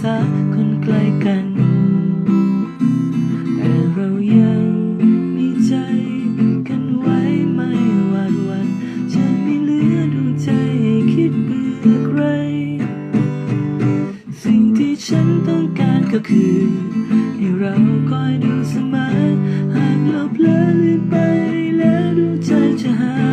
ษาคนใกล้กัน แต่เรายังมีใจกันไว้ไม่หวาดวันจะไม่เหลือดวงใจคิดเบื่อใคร สิ่งที่ฉันต้องการก็คือให้เราคอยดูเสมอหากเราเพลอลืมไปแล้วดวงใจจะหาย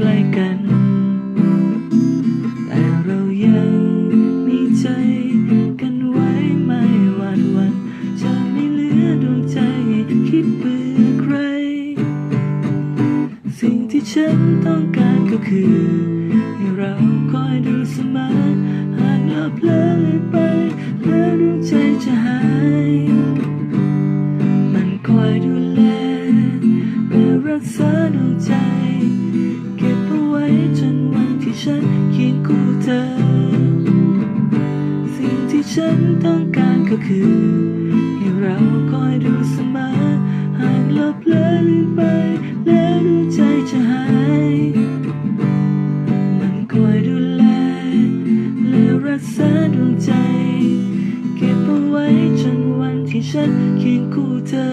ใกล้กัน แต่เรายังมีใจกันไว้ไม่หวาดวันจะไม่เหลือดวงใจให้คิดเบื่อใคร สิ่งที่ฉันต้องการก็คือ ให้เราคอยดูเสมอหากเราเพลอเลยไปแล้วดวงใจจะหาย มันคอยดูแลและรักษาดวงใจ ฉันต้องการก็คือให้เราคอยดูเสมอหากเราเพลอลืมไป แล้วดวงใจจะหาย มันคอยดูแล และรักษาดวงใจ เก็บเอาไว้จนวันที่ฉันเคียงคู่เธอ